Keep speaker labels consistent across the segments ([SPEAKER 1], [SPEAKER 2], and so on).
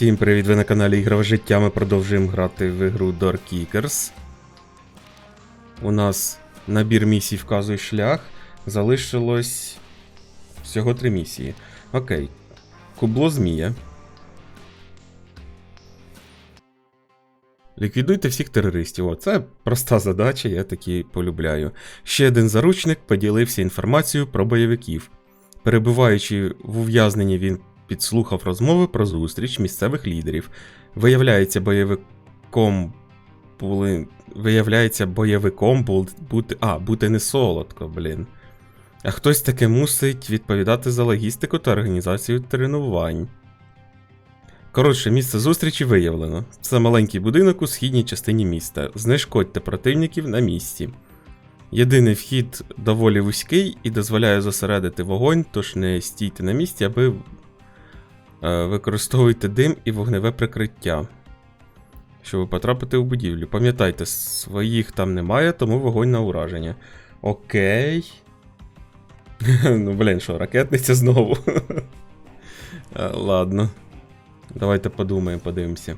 [SPEAKER 1] Всім привіт, ви на каналі Ігрове життя. Ми продовжуємо грати в ігру Door Kickers. У нас набір місій вказує шлях. Залишилось всього три місії. Окей. Кубло Змія. Ліквідуйте всіх терористів. О, це проста задача, я такі полюбляю. Ще один заручник поділився інформацією про бойовиків. Перебуваючи в ув'язненні, він підслухав розмови про зустріч місцевих лідерів. Виявляється, бойовиком були. Виявляється, бойовиком бу- бути. А, бути не солодко, блін. А хтось таки мусить відповідати за логістику та організацію тренувань. Коротше, місце зустрічі виявлено. Це маленький будинок у східній частині міста. Знешкодьте противників на місці. Єдиний вхід доволі вузький і дозволяє зосередити вогонь, тож не стійте на місці, аби використовуйте дим і вогневе прикриття. Щоб потрапити у будівлю. Пам'ятайте, своїх там немає, тому вогонь на ураження. Окей. ну, блін, що, ракетниця знову. Е, Ладно. Давайте подумаємо, подивимося.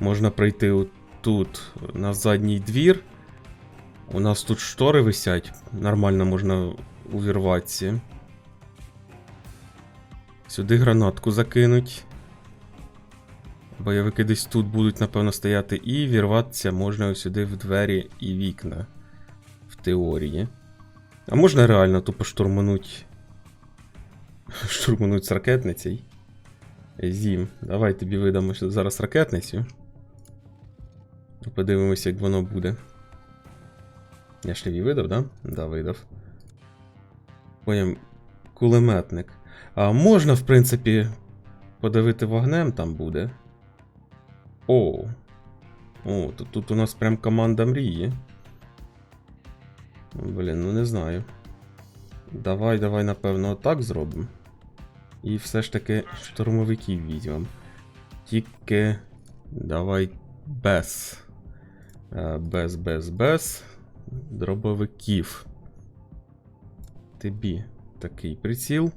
[SPEAKER 1] Можна пройти тут на задній двір. У нас тут штори висять. Нормально можна увірватися. Сюди гранатку закинуть. Бойовики десь тут будуть, напевно, стояти, і вірватися можна сюди в двері і вікна. В теорії. А можна реально тупо штурмануть. Штурмануть з ракетницею. Зім, давай тобі видамо зараз ракетницю. Подивимося, як воно буде. Я ж тобі видав, да? Да, видав. Потім кулеметник. А можна, в принципі, подавити вогнем там буде. О. О, тут, тут у нас прям команда мрії. Блін, ну не знаю. Давай, давай, напевно, отак зробимо. І все ж таки штурмовиків візьмемо. Тільки. Давай без. Е, Без, без, без. Дробовиків. Тобі такий приціл.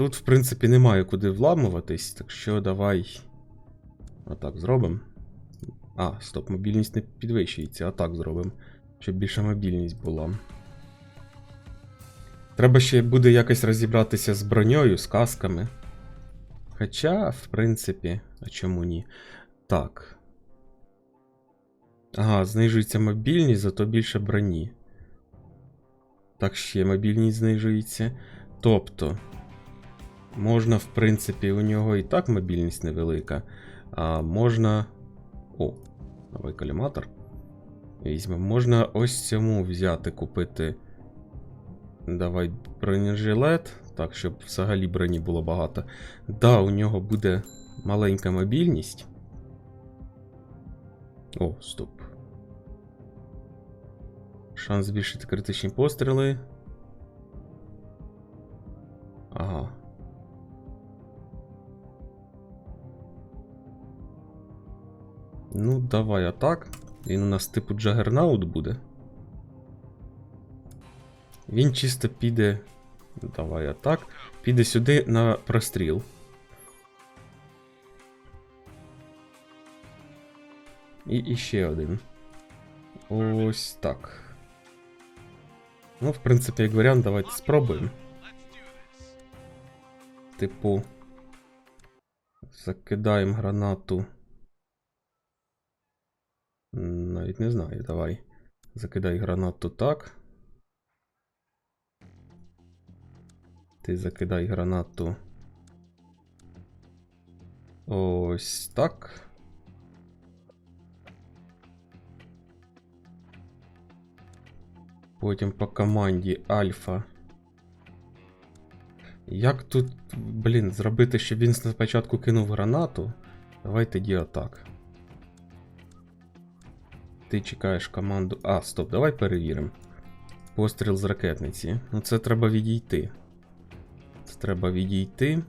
[SPEAKER 1] Тут, в принципі, немає куди вламуватись, так що давай. Отак зробимо. А, стоп, мобільність не підвищується, а так зробимо. Щоб більша мобільність була. Треба ще буде якось розібратися з броньою, з касками. Хоча, в принципі, а чому ні? Так. Ага, знижується мобільність, зато більше броні. Так, ще мобільність знижується. Тобто, можна, в принципі, у нього і так мобільність невелика. А можна. О, новий коліматор. Візьмемо. Можна ось цьому взяти, купити. Давай бронежилет. Так, щоб взагалі броні було багато. Да, у нього буде маленька мобільність. О, стоп. Шанс збільшити критичні постріли. Ага. Ну, давай атак. Він у нас типу Джагернаут буде. Він чисто піде. Давай атак. Піде сюди на простріл. І іще один. Ось так. Ну, в принципі, як варіант, давайте спробуємо. Типу. Закидаємо гранату. Навіть не знаю, давай. Закидай гранату так. Ти закидай гранату. Ось так. Потім по команді Альфа. Як тут, блін, зробити, щоб він спочатку кинув гранату? Давай тоді отак. Ти чекаєш команду. А, стоп, давай перевіримо. Постріл з ракетниці. Ну це треба відійти. Це треба відійти.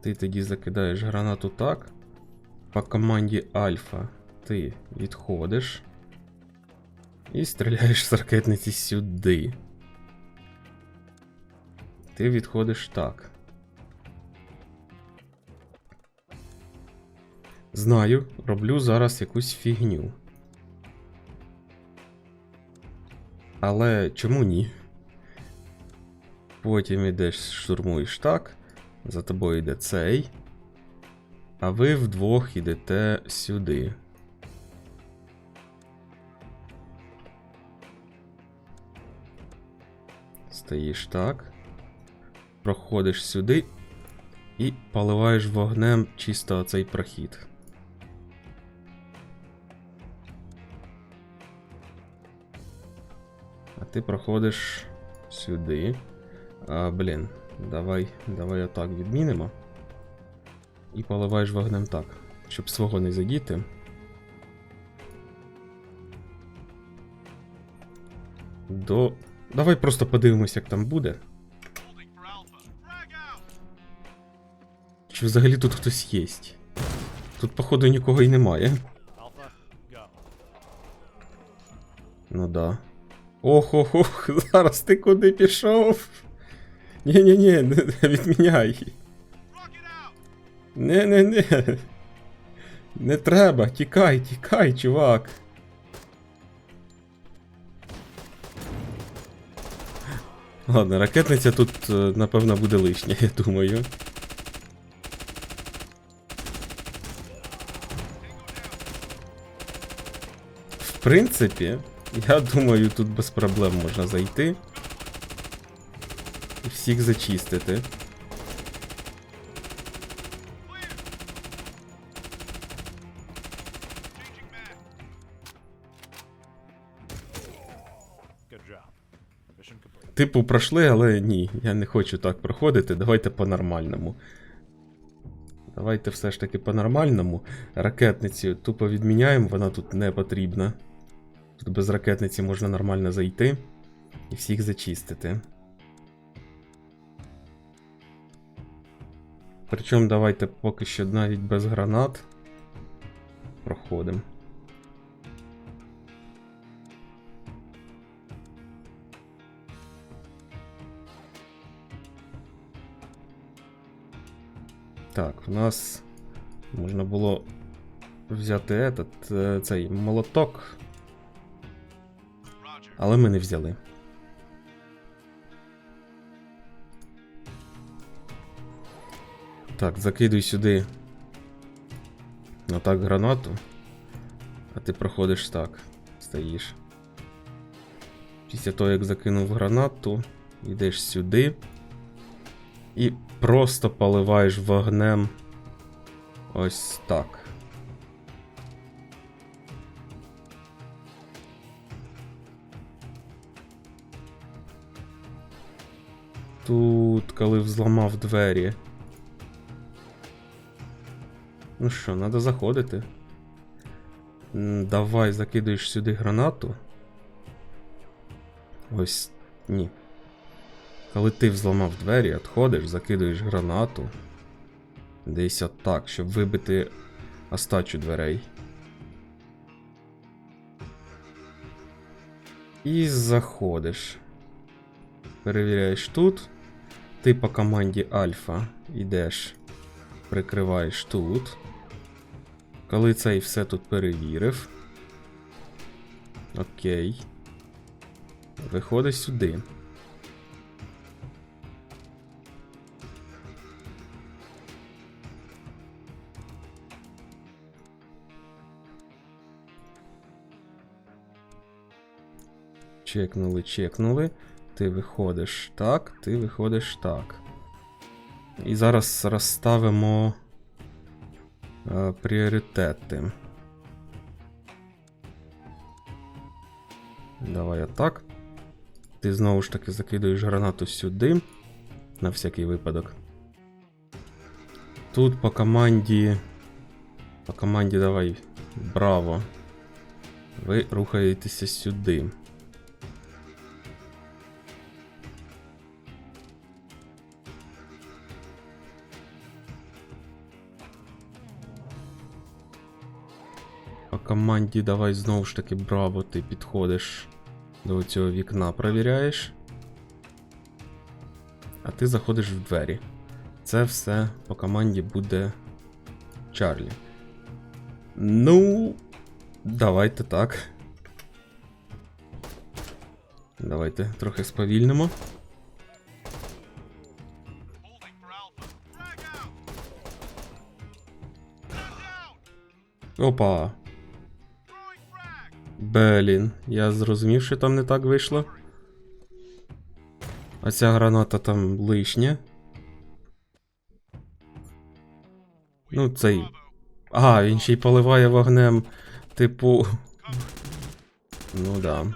[SPEAKER 1] Ти тоді закидаєш гранату так. По команді Альфа ти відходиш. І стріляєш з ракетниці сюди. Ти відходиш так. Знаю, роблю зараз якусь фігню. Але чому ні? Потім ідеш, штурмуєш так. За тобою йде цей. А ви вдвох йдете сюди. Стоїш так. Проходиш сюди і поливаєш вогнем чисто оцей прохід. А ти проходиш сюди. А, блін, давай, давай отак відмінимо. І поливаєш вогнем так, щоб свого не задіти. До. Давай просто подивимось, як там буде. Чи взагалі тут хтось є? Тут, походу, нікого і немає. Ну да. Ох, ох, ох, зараз ти куди пішов? Ні-ні-ні, відміняй. Не-не-не. Не треба, тікай, тікай, чувак. Ладно, ракетниця тут, е, напевно, буде лишня, я думаю. В принципі, я думаю, тут без проблем можна зайти. І всіх зачистити. Типу, пройшли, але ні, я не хочу так проходити. Давайте по-нормальному. Давайте все ж таки по-нормальному. Ракетницю тупо відміняємо, вона тут не потрібна. Тут без ракетниці можна нормально зайти і всіх зачистити. Причому давайте поки що навіть без гранат проходимо. Так, у нас можна було взяти этот, е, цей молоток. Але ми не взяли. Так, закидуй сюди. Отак гранату. А ти проходиш так. Стоїш. Після того, як закинув гранату, йдеш сюди. І просто поливаєш вогнем. Ось так. Коли взламав двері. Ну що, треба заходити. Давай закидуєш сюди гранату. Ось. Ні. Коли ти взламав двері, відходиш, закидуєш гранату. Десь отак, щоб вибити остачу дверей. І заходиш. Перевіряєш тут. Ти по команді Альфа йдеш, прикриваєш тут. Коли цей все тут перевірив. Окей. Виходить сюди. Чекнули, чекнули. Ти виходиш так, ти виходиш так. І зараз розставимо е, пріоритети. Давай отак. Ти знову ж таки закидуєш гранату сюди. На всякий випадок. Тут по команді. По команді давай. Браво. Ви рухаєтеся сюди. Команді давай знову ж таки браво, ти підходиш до цього вікна, провіряєш. а ти заходиш в двері. Це все по команді буде Чарлі. Ну, давайте так. Давайте трохи сповільнимо. Опа. Блін, я зрозумів, що там не так вийшло. А ця граната там лишня. Ну, цей. А, він ще й поливає вогнем. Типу. Ну да.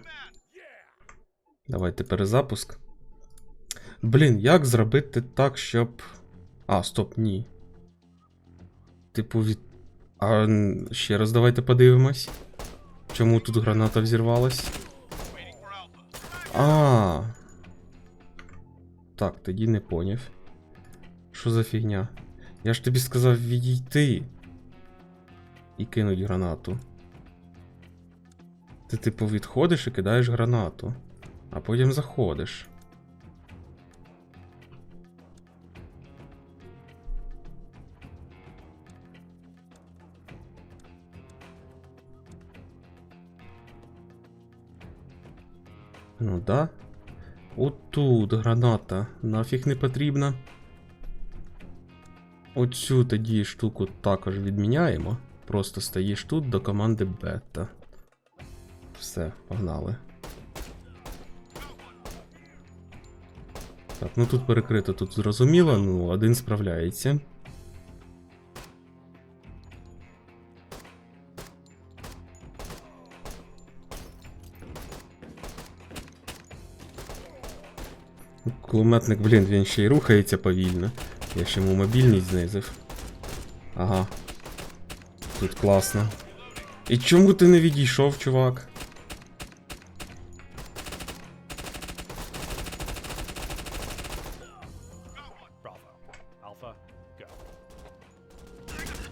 [SPEAKER 1] Давайте перезапуск. Блін, як зробити так, щоб. А, стоп, ні. Типу, від. А ще раз давайте подивимось. Чому тут граната взірвалась? А. Так, тоді не поняв. Що за фігня? Я ж тобі сказав відійти. І кинуть гранату. Ти типу відходиш і кидаєш гранату, а потім заходиш. Да. Отут граната нафіг не потрібна. Оцю тоді штуку також відміняємо. Просто стоїш тут до команди бета. Все, погнали. Так, ну тут перекрито, тут зрозуміло, ну один справляється. Кулеметник, блін, він ще й рухається повільно. Я ще йому мобільність знизив. Ага. Тут класно. І чому ти не відійшов, чувак?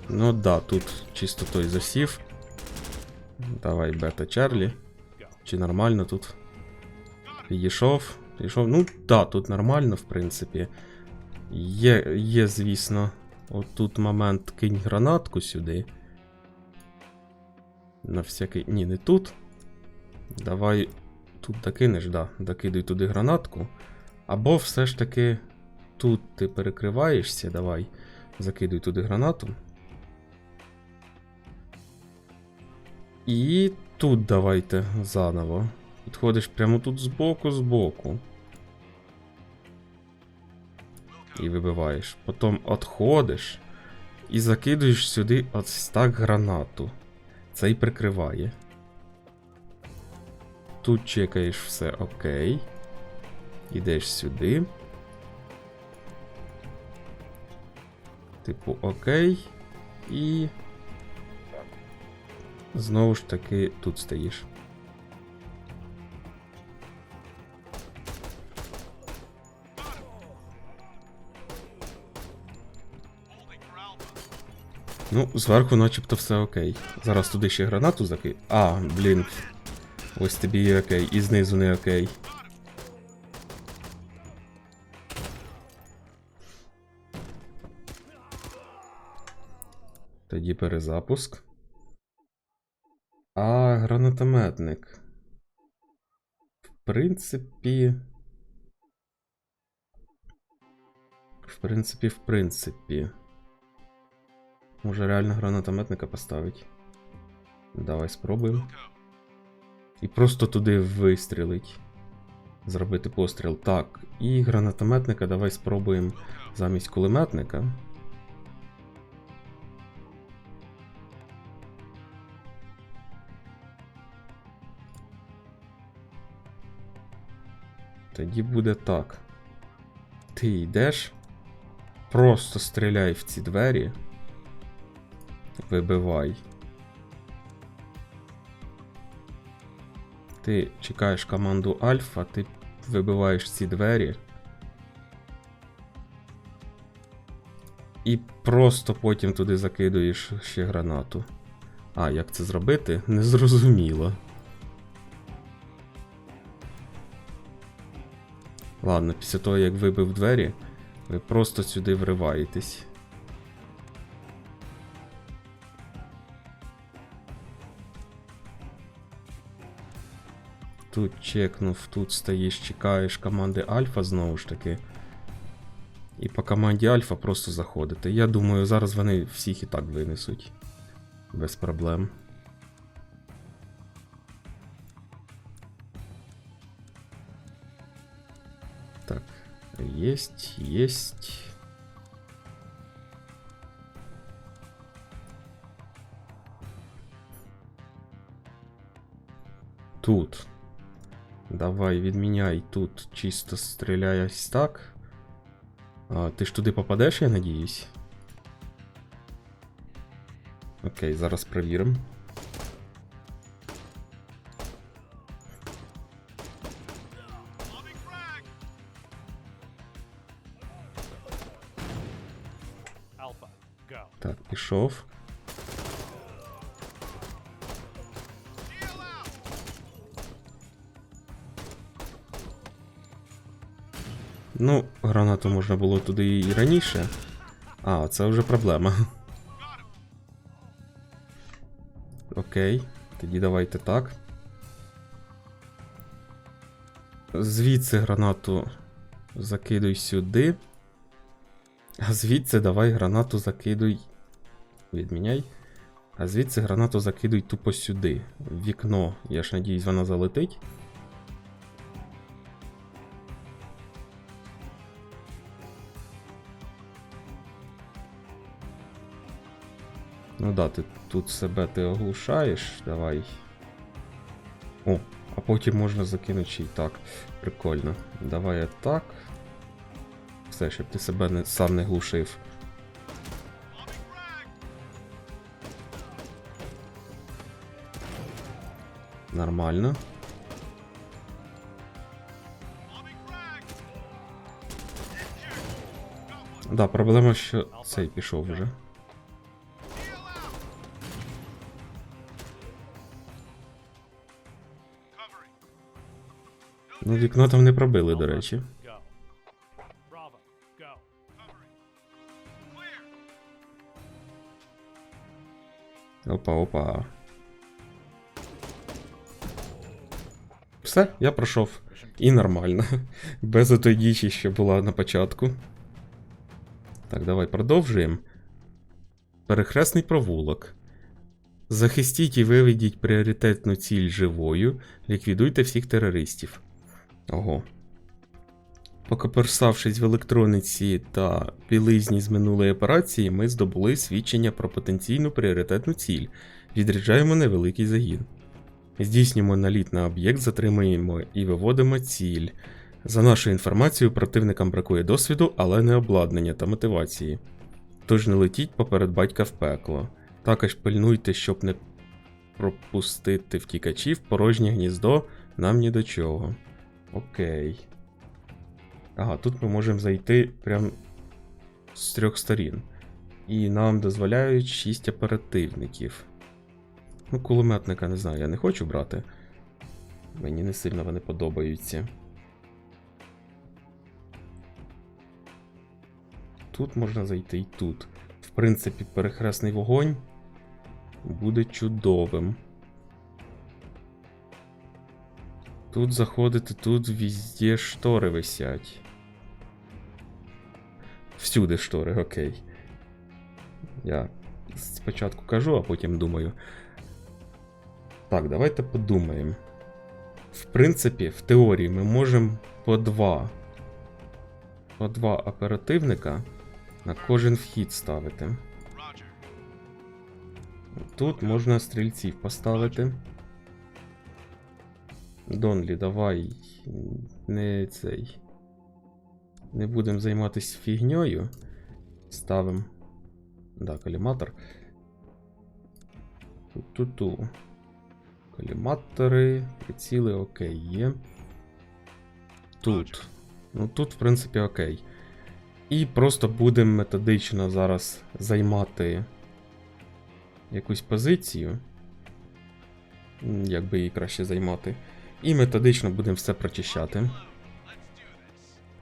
[SPEAKER 1] Ну да, тут чисто той засів. Давай, бета Чарлі. Чи нормально тут? Підійшов. Підійшов. Ну да, тут нормально, в принципі. Є, є, звісно, отут момент кинь гранатку сюди. На всякий. Ні, не тут. Давай тут докинеш, да. Докидуй туди гранатку. Або все ж таки тут ти перекриваєшся, давай. Закидуй туди гранату. І тут давайте заново. Підходиш прямо тут збоку, збоку. І вибиваєш. Потім отходиш і закидуєш сюди ось так гранату. Це і прикриває. Тут чекаєш все окей. Ідеш сюди. Типу окей. І. Знову ж таки тут стоїш. Ну, зверху начебто все окей. Зараз туди ще гранату заки. А, блін. Ось тобі і окей, і знизу не окей. Тоді перезапуск. А, гранатометник. В принципі. В принципі, в принципі. Може реально гранатометника поставить. Давай спробуємо. І просто туди вистрілить. Зробити постріл. Так, і гранатометника давай спробуємо замість кулеметника. Тоді буде так. Ти йдеш, просто стріляй в ці двері. Вибивай. Ти чекаєш команду Альфа, ти вибиваєш ці двері. І просто потім туди закидуєш ще гранату. А, як це зробити? Незрозуміло. Ладно, після того, як вибив двері, ви просто сюди вриваєтесь. Тут чекнув, тут стоїш, чекаєш команди Альфа знову ж таки. І по команді Альфа просто заходите. Я думаю, зараз вони всіх і так винесуть. Без проблем. Так, есть, есть. Тут. Давай, відміняй тут чисто стріляй ось так. А, ти ж туди попадеш, я надіюсь. Окей, зараз перевіримо. Так, пішов. Ну, гранату можна було туди і раніше. А, це вже проблема. Окей, тоді давайте так. Звідси гранату закидуй сюди. А звідси давай гранату закидуй. Відміняй. А звідси гранату закидуй тупо сюди. В вікно. Я ж надіюсь, вона залетить. Да, ти тут себе ти оглушаєш. Давай. О, а потім можна закинути ще й так. Прикольно. Давай я так. Все, щоб ти себе не, сам не глушив. Нормально. Да, проблема, що цей пішов вже. Ну, вікно там не пробили, до речі. Опа, опа. Все, я пройшов. І нормально. Без отої дічі, що була на початку. Так, давай продовжуємо. Перехресний провулок. Захистіть і виведіть пріоритетну ціль живою. Ліквідуйте всіх терористів. Ого. Покоперсавшись в електрониці та білизні з минулої операції, ми здобули свідчення про потенційну пріоритетну ціль. Відряджаємо невеликий загін. Здійснюємо наліт на об'єкт, затримуємо і виводимо ціль. За нашою інформацією, противникам бракує досвіду, але не обладнання та мотивації. Тож не летіть поперед батька в пекло. Також пильнуйте, щоб не пропустити втікачів, порожнє гніздо нам ні до чого. Окей. Ага, тут ми можемо зайти прям з трьох сторін. І нам дозволяють 6 оперативників. Ну, кулеметника не знаю, я не хочу брати. Мені не сильно вони подобаються. Тут можна зайти і тут. В принципі, перехресний вогонь буде чудовим. Тут заходити, тут везде штори висять. Всюди штори, окей. Я спочатку кажу, а потім думаю. Так, давайте подумаємо. В принципі, в теорії ми можемо по два. По два оперативника на кожен вхід ставити. Тут можна стрільців поставити. Донлі, давай. Не цей. Не будемо займатися фігньою. Ставимо. Да, коліматор. Ту-ту-ту. Коліматори, приціли, окей, є. Тут. Ну тут, в принципі, окей. І просто будемо методично зараз займати якусь позицію. Як би її краще займати. І методично будемо все прочищати.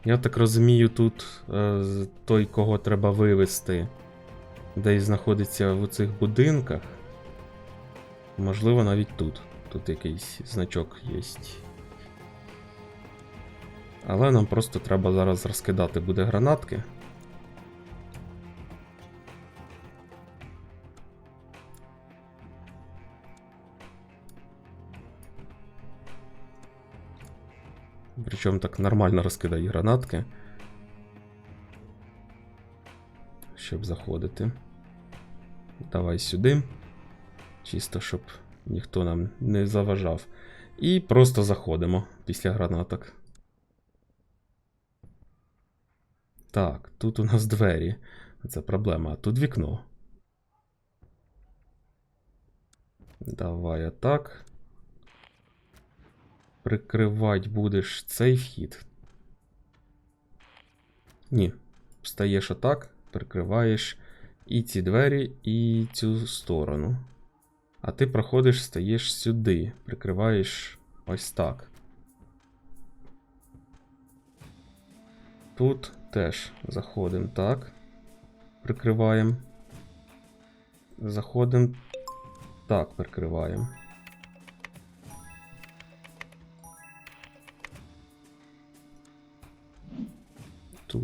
[SPEAKER 1] Я так розумію, тут е, той, кого треба вивести, десь знаходиться в цих будинках. Можливо, навіть тут. Тут якийсь значок є. Але нам просто треба зараз розкидати буде гранатки. Причому так нормально розкидає гранатки. Щоб заходити. Давай сюди. Чисто, щоб ніхто нам не заважав. І просто заходимо після гранаток. Так, тут у нас двері. Це проблема. А тут вікно. Давай атак. Прикривати будеш цей вхід. Ні. Встаєш отак, прикриваєш і ці двері, і цю сторону. А ти проходиш, стаєш сюди, прикриваєш ось так. Тут теж заходимо так. Прикриваємо. Заходимо. Так, прикриваємо.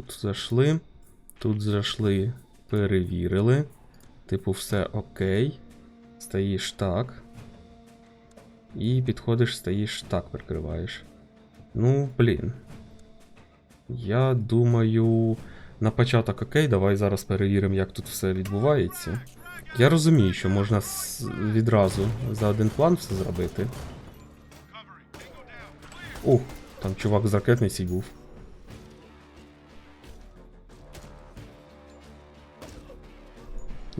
[SPEAKER 1] Тут зайшли. Тут зайшли, перевірили. Типу, все окей. Стоїш так. І підходиш, стоїш так, прикриваєш. Ну, блін. Я думаю. На початок окей, давай зараз перевіримо, як тут все відбувається. Я розумію, що можна відразу за один план все зробити. Ух, там чувак з ракетниці був.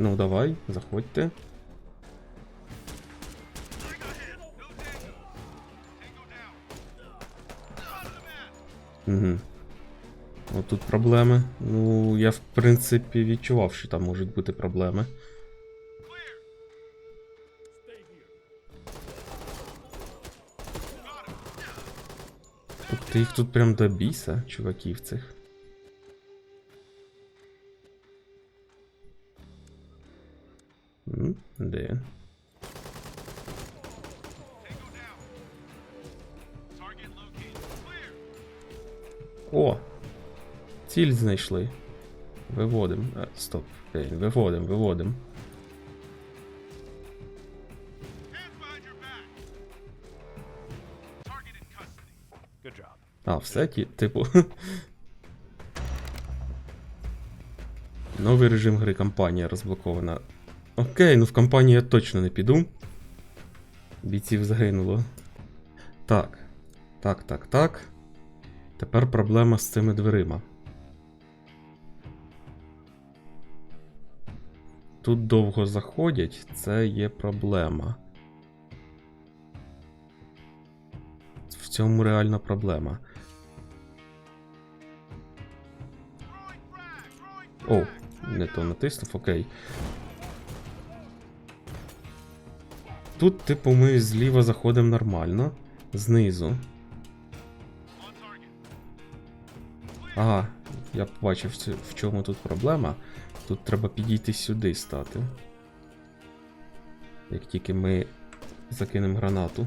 [SPEAKER 1] Ну, давай, заходьте. Угу. От тут проблеми. Ну, я в принципі відчував, що там можуть бути проблеми. Ти їх тут прям до чуваків цих. Де? О! Ціль знайшли. Виводим. А, стоп. Ей, виводим, виводим. А, все ті, типу. Новий режим гри кампанія розблокована. Окей, ну в кампанію я точно не піду. Бійців загинуло. Так. Так, так, так. Тепер проблема з цими дверима. Тут довго заходять, це є проблема. В цьому реальна проблема. О, не то натиснув, окей. Тут, типу, ми зліва заходимо нормально. Знизу. Ага, я побачив, в чому тут проблема. Тут треба підійти сюди стати. Як тільки ми закинемо гранату.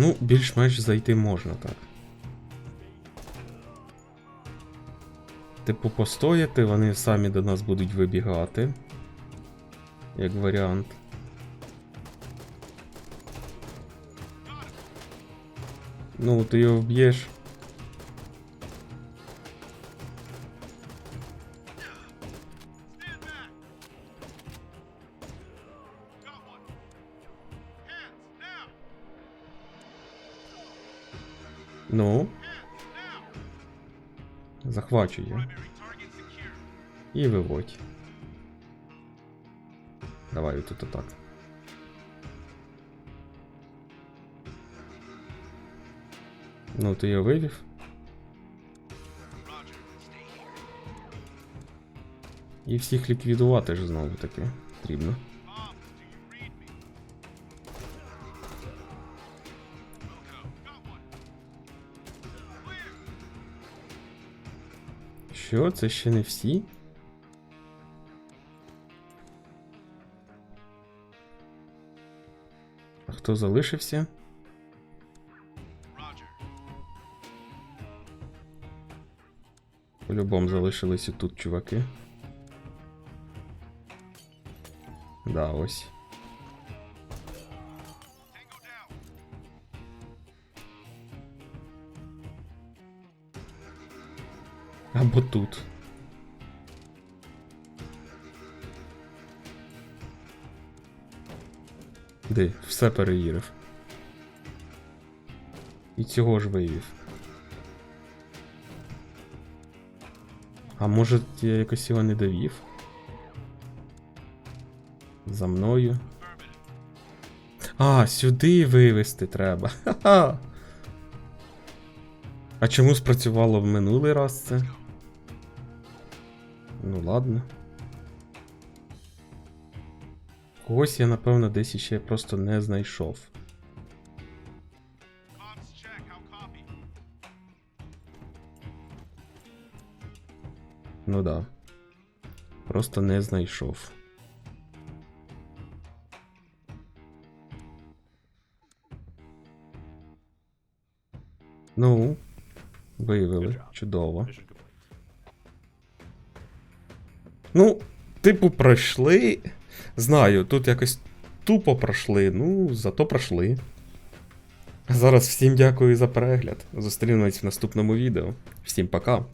[SPEAKER 1] Ну, більш-менш зайти можна так. Типу, постояти, вони самі до нас будуть вибігати. Як варіант. Ну, ти його вб'єш. Захвачує. І виводь. Давай тут отак. Ну, ти його вивів? І всіх ліквідувати ж знову таки потрібно. Що, це ще не всі? А хто залишився? По-любому залишилися тут чуваки. Да, ось. Або тут. Де, все перевірив. І цього ж виявив. А може я якось його не довів? За мною. А, сюди вивести треба. Ха-ха. А чому спрацювало в минулий раз це? Ну ладно. Когось я, напевно, десь іще просто не знайшов. Ну да. Просто не знайшов. Ну, виявили. Чудово. Ну, типу, пройшли. Знаю, тут якось тупо пройшли, ну, зато пройшли. Зараз всім дякую за перегляд. Зустрінемось в наступному відео. Всім пока.